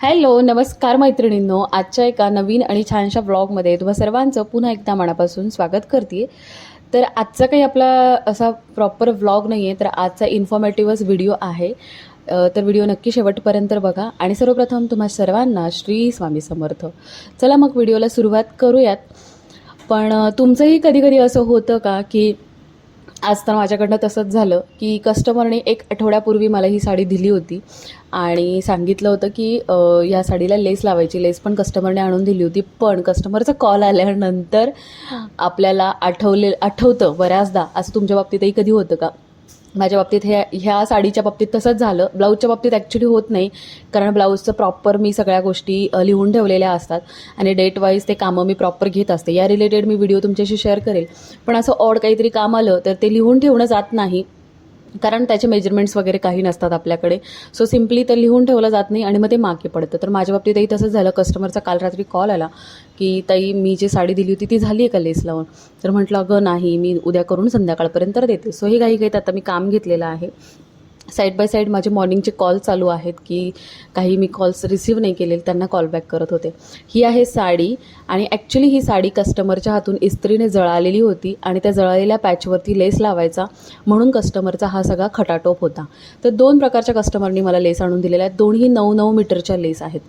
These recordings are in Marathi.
हॅलो नमस्कार मैत्रिणींनो. आजच्या एका नवीन आणि छानशा ब्लॉगमध्ये तुम्हा सर्वांचं पुन्हा एकदा मनापासून स्वागत करते तर आजचा काही आपला असा प्रॉपर व्लॉग नाही आहे तर आजचा इन्फॉर्मेटिव्हच व्हिडिओ आहे. तर व्हिडिओ नक्की शेवटपर्यंत बघा. आणि सर्वप्रथम तुम्हा सर्वांना श्री स्वामी समर्थ. चला मग व्हिडिओला सुरुवात करूयात. पण तुमचंही कधी कधी असं होतं का की आज तर माझ्याकडनं तसंच झालं की कस्टमरने एक आठवड्यापूर्वी मला ही साडी दिली होती. आणि सांगितलं होतं की या साडीला लेस लावायची. लेस पण कस्टमरने आणून दिली होती. पण कस्टमरचा कॉल आल्यानंतर आपल्याला आठवले आठवतं बऱ्याचदा. असं तुमच्या बाबतीतही कधी होतं का? माझ्या बाबतीत ह्या ह्या साडीच्या बाबतीत तसंच झालं. ब्लाऊजच्या बाबतीत ॲक्च्युली होत नाही कारण ब्लाऊजचं प्रॉपर मी सगळ्या गोष्टी लिहून ठेवलेल्या असतात आणि डेट वाईज ते कामं मी प्रॉपर घेत असते. या रिलेटेड मी व्हिडिओ तुमच्याशी शेअर करेल. पण असं ऑड काहीतरी काम आलं तर ते लिहून ठेवणं जात नाही. कारण त्याचे मेजरमेंट्स वगैरे काही नसतात आपल्याकडे. सो सिम्पली ते लिहून ठेवलं जात नाही आणि मग ते मागे पडतं. तर माझ्या बाबतीतही तसंच झालं. कस्टमरचा काल रात्री कॉल आला की ताई मी जी साडी दिली होती ती झाली आहे का लेस लावून? तर म्हटलं अगं नाही. मी उद्या करून संध्याकाळपर्यंत देते. सो हे घाई घाईत आता मी काम घेतलेलं आहे. साईड बाय साईड माझे मॉर्निंगचे कॉल चालू आहेत की काही मी कॉल्स रिसीव्ह नाही केलेले त्यांना कॉल बॅक करत होते. ही आहे साडी आणि ॲक्च्युली ही साडी कस्टमरच्या हातून इस्त्रीने जळालेली होती आणि त्या जळालेल्या पॅचवरती लेस लावायचा म्हणून कस्टमरचा हा सगळा खटाटोप होता. तर दोन प्रकारच्या कस्टमरनी मला लेस आणून दिलेल्या आहेत. दोन्ही नऊ नऊ मीटरच्या लेस आहेत.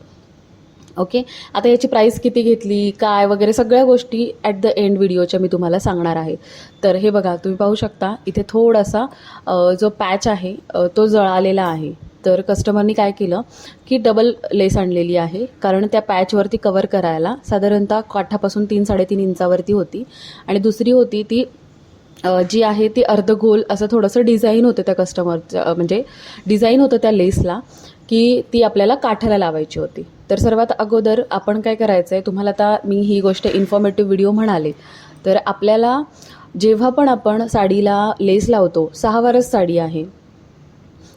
ओके आता याची प्राईस किती घेतली काय वगैरे सगळ्या गोष्टी ॲट द एंड व्हिडिओच्या मी तुम्हाला सांगणार आहे. तर हे बघा तुम्ही पाहू शकता इथे थोडासा जो पॅच आहे तो जळालेला आहे. तर कस्टमरनी काय केलं की डबल लेस आणलेली आहे. कारण त्या पॅचवरती कवर करायला साधारणतः काठापासून तीन साडेतीन इंचावरती होती. आणि दुसरी होती ती जी आहे ती अर्धगोल असं थोडंसं डिझाईन होतं त्या कस्टमरचं म्हणजे डिझाईन होतं त्या लेसला की ती आपल्याला काठाला लावायची होती. तर सर्वात अगोदर आपण काय करायचं आहे तुम्हाला आता मी ही गोष्ट इन्फॉर्मेटिव्ह व्हिडिओ म्हणाले तर आपल्याला जेव्हा पण आपण साडीला लेस लावतो सहा वारच साडी आहे.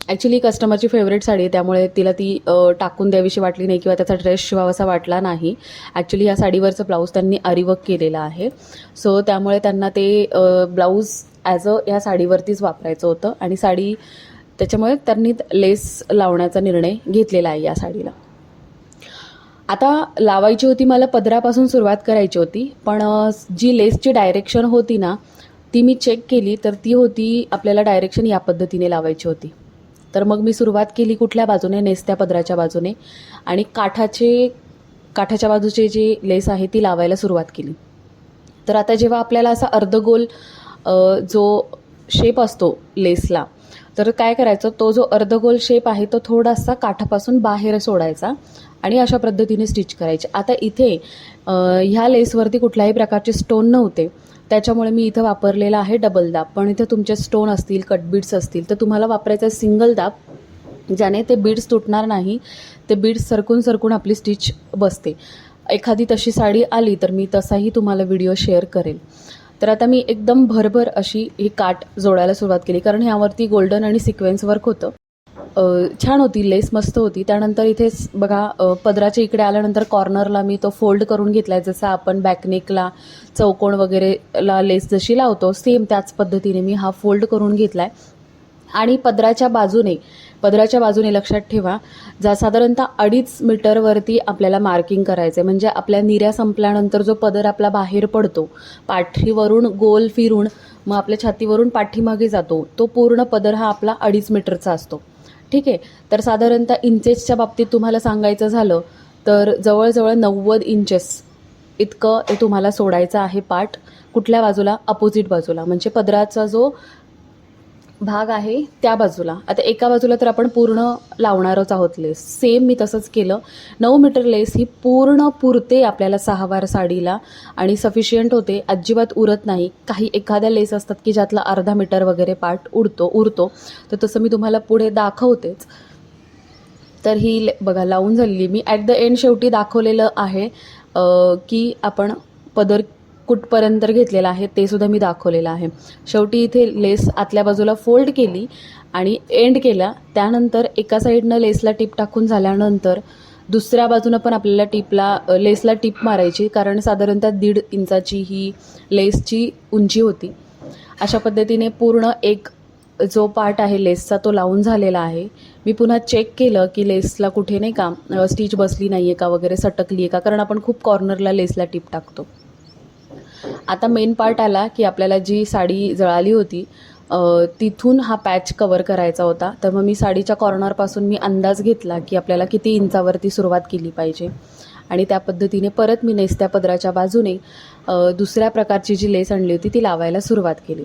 ॲक्च्युली कस्टमरची फेवरेट साडी आहे त्यामुळे तिला ती टाकून द्यावीशी वाटली नाही किंवा त्याचा ड्रेस शिवावासा वाटला नाही. ॲक्च्युली या साडीवरचं ब्लाऊज त्यांनी अरिवक केलेलं आहे. सो त्यामुळे त्यांना ते ब्लाऊज ॲज अ ह्या साडीवरतीच वापरायचं होतं आणि साडी त्याच्यामुळे त्यांनी लेस लावण्याचा निर्णय घेतलेला आहे या साडीला. आता लावायची होती मला पदरापासून सुरुवात करायची होती पण जी लेसची डायरेक्शन होती ना ती मी चेक केली तर ती होती आपल्याला डायरेक्शन या पद्धतीने लावायची होती. तर मग मी सुरुवात केली कुठल्या बाजूने नेसत्या पदराच्या बाजूने आणि काठाचे काठाच्या बाजूचे जे लेस आहे ती लावायला सुरुवात केली. तर आता जेव्हा आपल्याला असा अर्धगोल जो शेप असतो लेसला तर काय करायचं तो जो अर्धगोल शेप आहे तो थोडासा काठापासून बाहेर सोडायचा आणि अशा पद्धतीने स्टिच करायची. आता इथे ह्या लेसवरती कुठल्याही प्रकारचे स्टोन नव्हते. त्याच्यामुळे मी इथं वापरलेला आहे डबल दाब. पण इथं तुमचे स्टोन असतील कटबीड्स असतील तर तुम्हाला वापरायचं आहे सिंगल दाब ज्याने ते बीड्स तुटणार नाही ते बीड्स सरकून सरकून आपली स्टिच बसते. एखादी तशी साडी आली तर मी तसाही तुम्हाला व्हिडिओ शेअर करेल. तर आता मी एकदम भरभर अशी ही काट जोडायला सुरुवात केली कारण ह्यावरती गोल्डन आणि सिक्वेन्स वर्क होतं. छान होती लेस मस्त होती. त्यानंतर इथेच बघा पदराच्या इकडे आल्यानंतर कॉर्नरला मी तो फोल्ड करून घेतला आहे जसं आपण बॅकनेकला चौकोण वगैरेला लेस जशी लावतो सेम त्याच पद्धतीने मी हा फोल्ड करून घेतला आहे आणि पदराच्या बाजूने पदराच्या बाजूने लक्षात ठेवा जा साधारणतः अडीच मीटरवरती आपल्याला मार्किंग करायचं आहे म्हणजे आपल्या निऱ्या संपल्यानंतर जो पदर आपला बाहेर पडतो पाठीवरून गोल फिरून मग आपल्या छातीवरून पाठीमागे जातो तो पूर्ण पदर हा आपला अडीच मीटरचा असतो. ठीक आहे? तर साधारणतः इंचेसच्या बाबतीत तुम्हाला सांगायचं झालं तर जवळजवळ नव्वद इंचेस इतकं हे तुम्हाला सोडायचं आहे पाठ कुठल्या बाजूला? अपोजिट बाजूला. म्हणजे पदराचा जो भाग आहे त्या बाजूला. आता एका बाजूला तर आपण पूर्ण लावणारच आहोत लेस सेम मी तसंच केलं. नऊ मीटर लेस ही पूर्ण पुरते आपल्याला सहावार साडीला आणि सफिशियंट होते. अजिबात उरत नाही. काही एखाद्या लेस असतात की ज्यातला अर्धा मीटर वगैरे पार्ट उडतो उरतो. तर तसं मी तुम्हाला पुढे दाखवतेच. तर ही ले- बघा लावून झालेली मी. ॲट द एंड शेवटी दाखवलेलं आहे की आपण पदर कुठपर्यंत घेतलेला आहे ते सुद्धा मी दाखवलेलं आहे. शेवटी इथे लेस आतल्या बाजूला फोल्ड केली आणि एंड केला. त्यानंतर एका साईडनं लेसला टीप टाकून झाल्यानंतर दुसऱ्या बाजूनं पण आपल्याला टीपला लेसला टीप मारायची कारण साधारणतः दीड इंचाची ही लेसची उंची होती. अशा पद्धतीने पूर्ण एक जो पार्ट आहे लेसचा तो लावून झालेला आहे. मी पुन्हा चेक केलं की लेसला कुठे नाही का स्टिच बसली नाही आहे का वगैरे सटकली आहे का कारण आपण खूप कॉर्नरला लेसला टीप टाकतो. आता मेन पार्ट आला की आपल्याला जी साडी जळाली होती तिथून हा पॅच कवर करायचा होता. तर मग मी साडीच्या कॉर्नरपासून मी अंदाज घेतला की आपल्याला किती इंचावरती सुरुवात केली पाहिजे. आणि त्या पद्धतीने परत मी नेसत्या पदराच्या बाजूने दुसऱ्या प्रकारची जी लेस आणली होती ती लावायला सुरुवात केली.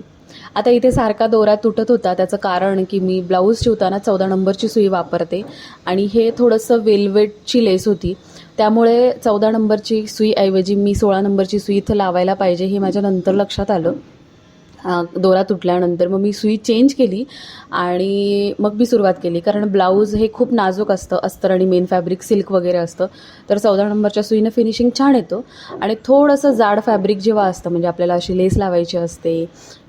आता इथे सारखा दोरा तुटत होता. त्याचं कारण की मी ब्लाऊज शिवताना चौदा नंबरची सुई वापरते. आणि हे थोडंसं वेलवेटची लेस होती. त्यामुळे चौदा नंबरची सुईऐवजी मी सोळा नंबरची सुई इथं लावायला पाहिजे हे माझ्या नंतर लक्षात आलं. दोरा तुटल्यानंतर. मग मी सुई चेंज केली आणि मग मी सुरुवात केली. कारण ब्लाऊज हे खूप नाजूक असतं अस्तर आणि मेन फॅब्रिक सिल्क वगैरे असतं. तर चौदा नंबरच्या सुईनं फिनिशिंग छान येतो. आणि थोडंसं जाड फॅब्रिक जेव्हा असतं म्हणजे आपल्याला अशी लेस लावायची असते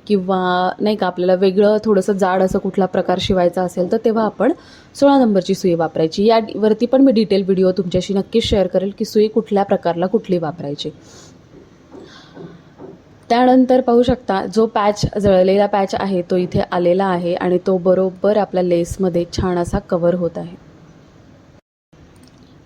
किंवा नाही का आपल्याला वेगळं थोडंसं जाड असं कुठला प्रकार शिवायचा असेल तर तेव्हा आपण सोळा नंबरची सुई वापरायची. यावरती पण मी डिटेल व्हिडिओ तुमच्याशी नक्कीच शेअर करेल की सुई कुठल्या प्रकारला कुठली वापरायची. त्यानंतर पाहू शकता जो पॅच जळलेला पॅच आहे तो इथे आलेला आहे आणि तो बरोबर आपल्या लेसमध्ये छान असा कवर होत आहे.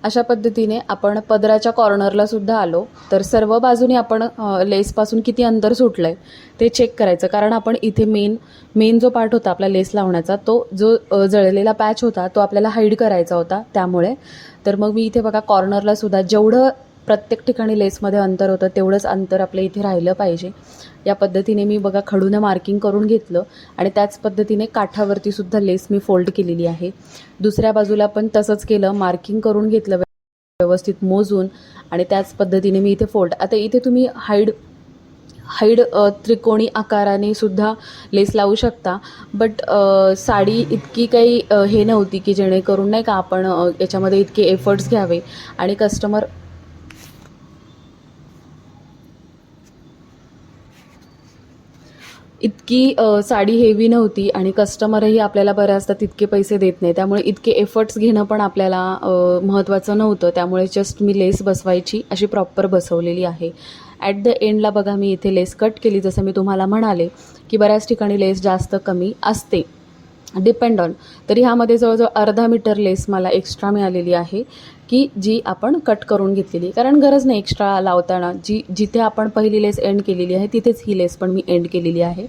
अशा पद्धतीने आपण पदराच्या कॉर्नरला सुद्धा आलो. तर सर्व बाजूने आपण लेसपासून किती अंतर सुटलं आहे ते चेक करायचं. कारण आपण इथे मेन मेन जो पार्ट होता आपला लेस लावण्याचा तो जो जळलेला पॅच होता तो आपल्याला हाईड करायचा होता त्यामुळे. तर मग मी इथे बघा कॉर्नरला सुद्धा जेवढं प्रत्येक ठिकाणी लेसमध्ये अंतर होतं तेवढंच अंतर आपल्या इथे राहिलं पाहिजे. या पद्धतीने मी बघा खडूनं मार्किंग करून घेतलं आणि त्याच पद्धतीने काठावरती सुद्धा लेस मी फोल्ड केलेली आहे. दुसऱ्या बाजूला पण तसंच केलं मार्किंग करून घेतलं व्यवस्थित मोजून आणि त्याच पद्धतीने मी इथे फोल्ड आता इथे तुम्ही हाईड हाईड त्रिकोणी आकाराने सुद्धा लेस लावू शकता बट साडी इतकी काही हे नव्हती की जेणेकरून नाही का आपण याच्यामध्ये इतके एफर्ट्स घ्यावे आणि कस्टमर इतकी साडी हेवी नव्हती आणि कस्टमरही आपल्याला बऱ्याचदा तितके पैसे देत नाही. त्यामुळे इतके एफर्ट्स घेणं पण आपल्याला महत्त्वाचं नव्हतं. त्यामुळे जस्ट मी लेस बसवायची अशी प्रॉपर बसवलेली आहे. ॲट द एंडला बघा मी इथे लेस कट केली. जसं मी तुम्हाला म्हणाले की बऱ्याच ठिकाणी लेस जास्त कमी असते. डिपेंड ऑन तरी ह्यामध्ये जवळजवळ अर्धा मीटर लेस मला एक्स्ट्रा मिळालेली आहे की जी आपण कट करून घेतलेली. कारण गरज नाही एक्स्ट्रा लावताना. जी जिथे आपण पहिली लेस एंड केलेली आहे तिथेच ही लेस पण मी एंड केलेली आहे.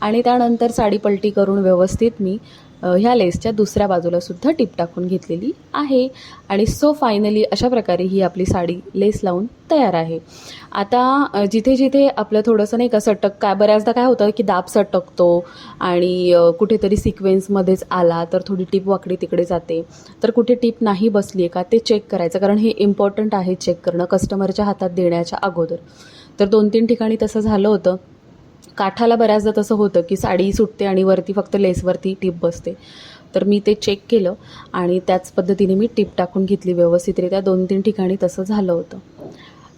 आणि त्यानंतर साडी पलटी करून व्यवस्थित मी ह्या लेसच्या दुसऱ्या बाजूला सुद्धा टिप टाकून घेतलेली आहे. आणि सो फायनली अशा प्रकारे ही आपली साडी लेस लावून तयार आहे. आता जिथे जिथे आपलं थोडंसं नाही का सटक काय बऱ्याचदा काय होतं की दाब सटकतो आणि कुठेतरी सिक्वेन्समध्येच आला तर थोडी टिप वाकडी तिकडे जाते. तर कुठे टिप नाही बसली आहे का ते चेक करायचं. कारण हे इम्पॉर्टंट आहे चेक करणं कस्टमरच्या हातात देण्याच्या अगोदर. तर दोन तीन ठिकाणी तसं झालं होतं. काठाला बऱ्याचदा तसं होतं की साडी सुटते आणि वरती फक्त लेसवरती टिप बसते. तर मी ते चेक केलं आणि त्याच पद्धतीने मी टिप टाकून घेतली व्यवस्थितरित्या. दोन तीन ठिकाणी तसं झालं होतं.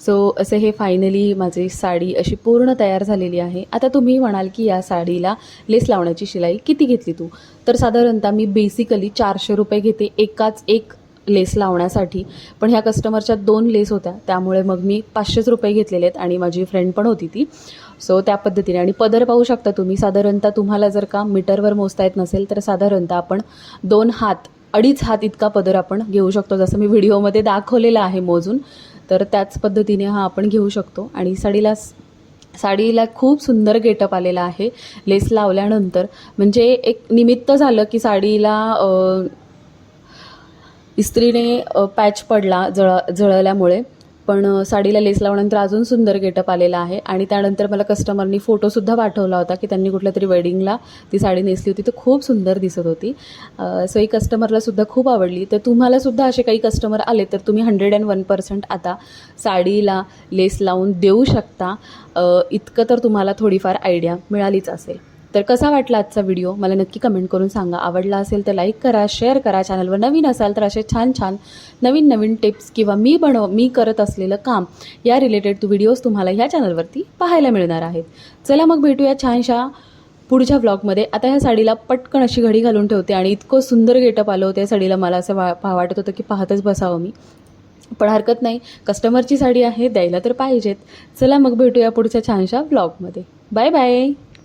सो असे हे फायनली माझी साडी अशी पूर्ण तयार झालेली आहे. आता तुम्ही म्हणाल की या साडीला लेस लावण्याची शिलाई किती घेतली तू? तर साधारणतः मी बेसिकली चारशे रुपये घेते. एकाच एक लेस लावण्यासाठी पण ह्या कस्टमरच्या दोन लेस होत्या. त्यामुळे मग मी पाचशेच रुपये घेतलेले आहेत आणि माझी फ्रेंड पण होती ती. सो त्या पद्धतीने. आणि पदर पाहू शकता तुम्ही साधारणतः तुम्हाला जर का मीटरवर मोजता येत नसेल तर साधारणतः आपण दोन हात अडीच हात इतका पदर आपण घेऊ शकतो. जसं मी व्हिडिओमध्ये दाखवलेलं आहे मोजून तर त्याच पद्धतीने हा आपण घेऊ शकतो. आणि साडीला साडीला खूप सुंदर गेटअप आलेला आहे लेस लावल्यानंतर. म्हणजे एक निमित्त झालं की साडीला इस्त्रीने पॅच पडला जळ जळल्यामुळे. पण साडीला लेस लावल्यानंतर अजून सुंदर गेटअप आलेला आहे. आणि त्यानंतर मला कस्टमरनी फोटोसुद्धा पाठवला होता की त्यांनी कुठल्या तरी वेडिंगला ती साडी नेसली होती. तर खूप सुंदर दिसत होती. सो ही कस्टमरलासुद्धा खूप आवडली. तर तुम्हालासुद्धा असे काही कस्टमर आले तर तुम्ही हंड्रेड अँड वन पर्सेंट आता साडीला लेस लावून देऊ शकता. इतकं तर तुम्हाला थोडीफार आयडिया मिळालीच असेल. तर कसा वाटला आजचा व्हिडिओ मला नक्की कमेंट करून सांगा. आवडला असेल तर लाईक करा शेअर करा चॅनलवर नवीन असाल तर असे छान छान नवीन नवीन टिप्स किंवा मी बनव मी करत असलेलं काम या रिलेटेड टू व्हिडिओज तुम्हाला ह्या चॅनलवरती पाहायला मिळणार आहेत. चला मग भेटूया छानशा पुढच्या ब्लॉगमध्ये आता ह्या साडीला पटकन अशी घडी घालून ठेवते आणि इतकं सुंदर गेटअप आलं होतं या साडीला. मला असं वा वाटत होतं की पाहतच बसावं मी. पण हरकत नाही. कस्टमरची साडी आहे द्यायला तर पाहिजेत. चला मग भेटूया पुढच्या छानशा ब्लॉगमध्ये बाय बाय